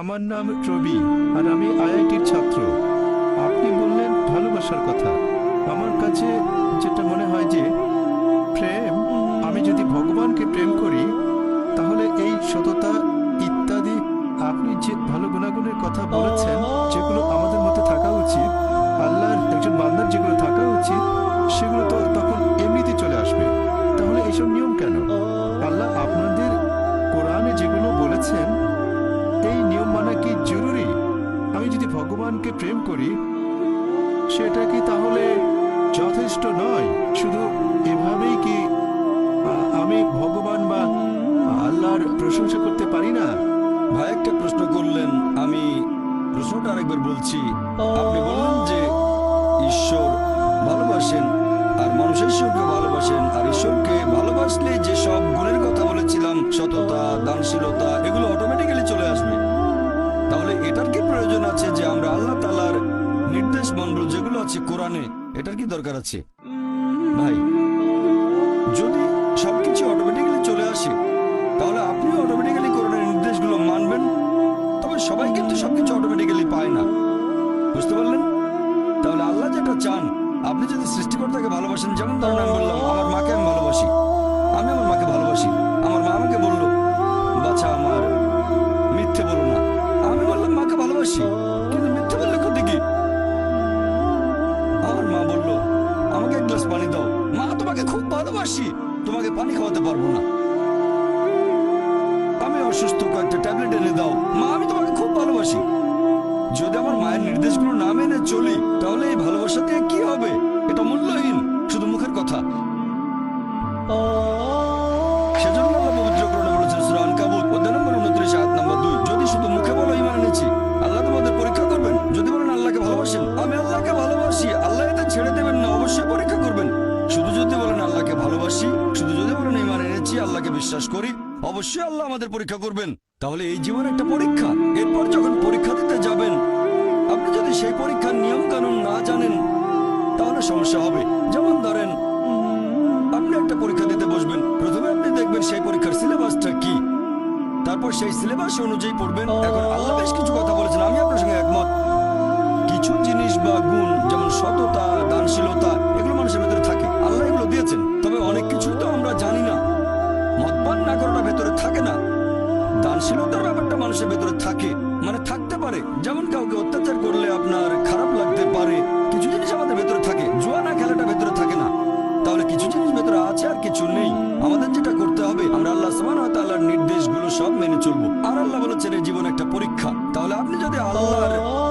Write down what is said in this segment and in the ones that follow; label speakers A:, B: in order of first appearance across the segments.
A: আমার নাম রবি, আর আমি আইআইটির ছাত্র। আপনি বললেন ভালোবাসার কথা। আমার কাছে যেটা মনে হয় যে, প্রেম, আমি যদি ভগবানকে প্রেম করি, তাহলে এই সততা ইত্যাদি আপনি যে ভালো গুণাগুণের কথা বলেছেন যদি ভগবানকে প্রেম করি, সেটা কি তাহলে যথেষ্ট নয়? শুধু এভাবেই কি আমি ভগবান বা আল্লাহর প্রশংসা করতে পারি না?
B: ভাই, একটা প্রশ্ন করলেন, আমি প্রশ্নটা আরেকবার বলছি। আপনি বললেন যে ঈশ্বর ভালোবাসেন, আর মানুষ ঈশ্বরকে ভালোবাসেন, আর ঈশ্বরকে ভালোবাসলে যে সব মানব যেগুলো আছে কোরআনে, এটার কি দরকার আছে? ভাই, যদি সবকিছু অটোমেটিক্যালি চলে আসে, তাহলে আপনিও অটোমেটিক্যালি কোরআনের নির্দেশগুলো মানবেন, তবে সবাই কিন্তু সবকিছু অটোমেটিক্যালি পায় না। বুঝতে পারলেন? তাহলে আল্লাহ যেটা চান, আপনি যদি সৃষ্টিকর্তাকে ভালোবাসেন, যেমন ধরুন আমি বললাম, আমার মাকে আমি ভালোবাসি। আমি আমার মাকে ভালোবাসি। তোমাকে পানি খাওয়াতে পারব না। আমি অসুস্থ কয়েকটা ট্যাবলেট আল্লাহকে ভালোবাসি, শুধু যদি বলেন ঈমান এনেছি, আল্লাহকে বিশ্বাস করি, অবশ্যই আল্লাহ আমাদের পরীক্ষা করবেন। তাহলে এই জীবন একটা পরীক্ষা। এরপর যখন পরীক্ষা দিতে যাবেন, আপনি যদি সেই পরীক্ষার নিয়ম কানুন না জানেন, তাহলে সমস্যা হবে। যেমন ধরেন, আপনি একটা পরীক্ষা দিতে বসবেন। প্রথমে আপনি দেখবেন সেই পরীক্ষার সিলেবাসটা কি। তারপর সেই সিলেবাস অনুযায়ী পড়বেন। এখন আল্লাহ বেশ কিছু কথা বলেছেন। আমি মানুষের ভেতরে থাকে। মানে থাকতে পারে। যেমন কাউকে অত্যাচার করলে আপনার খারাপ লাগতে পারে। কিছু জিনিস আমাদের ভেতরে থাকে। জুয়া না খেলাটা ভেতরে থাকে না। তাহলে কিছু জিনিস ভেতরে আছে আর কিছু নেই। আমাদের যেটা করতে হবে, আমরা আল্লাহ সমান তাআলার নির্দেশগুলো সব মেনে চলবো। আর আল্লাহ বলেছেন জীবন একটা পরীক্ষা। তাহলে আপনি যদি আল্লাহর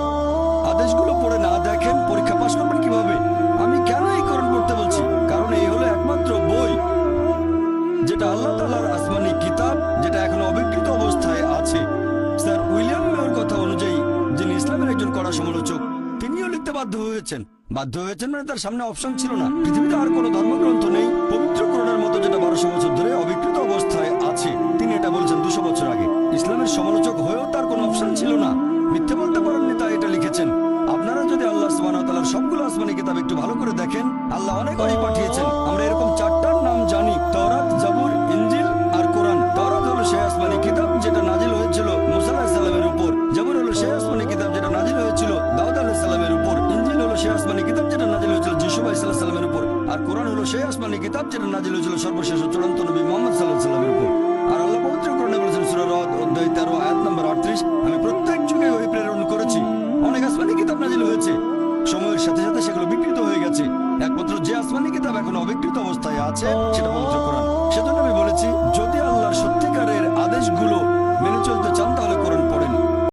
B: বাধ্য হয়েছেন। বাধ্য হয়েছেন মানে তার সামনে অপশন ছিল না। পৃথিবীতে আর কোনো ধর্মগ্রন্থ নেই। পবিত্র কোরআনের মতো যেটা বারোশো বছর ধরে অবিকৃত অবস্থায় আছে, তিনি এটা বলছেন দুশো বছর আগে। ইসলামের সমালোচক হয়েও তার কোনো অপশন ছিল না। মিথ্যে বলতে পারেননি, তাই এটা লিখেছেন। আপনারা যদি আল্লাহ তাআলার সবগুলো আসমানি কিতাব একটু ভালো করে দেখেন, আল্লাহ অনেক অনেক পাঠিয়েছেন। সেই আসমানি কিতাব যেটা নাজিল হয়েছিল সর্বশেষ চূড়ান্ত নবী মোহাম্মদ সাল্লামের উপর। আর আল্লাহ পবিত্র কোরআনে বলেছেন, সূরা অধ্যায় 13 আয়াত নম্বর 38 আমি প্রত্যেক যুগে ওই প্রেরণ করেছি। অনেক আসমানি কিতাব নাজিল হয়েছে। সময়ের সাথে সাথে সেগুলো বিকৃত হয়ে গেছে। একমাত্র যে আসমানি কিতাব এখন অবিকৃত অবস্থায় আছে, সেটা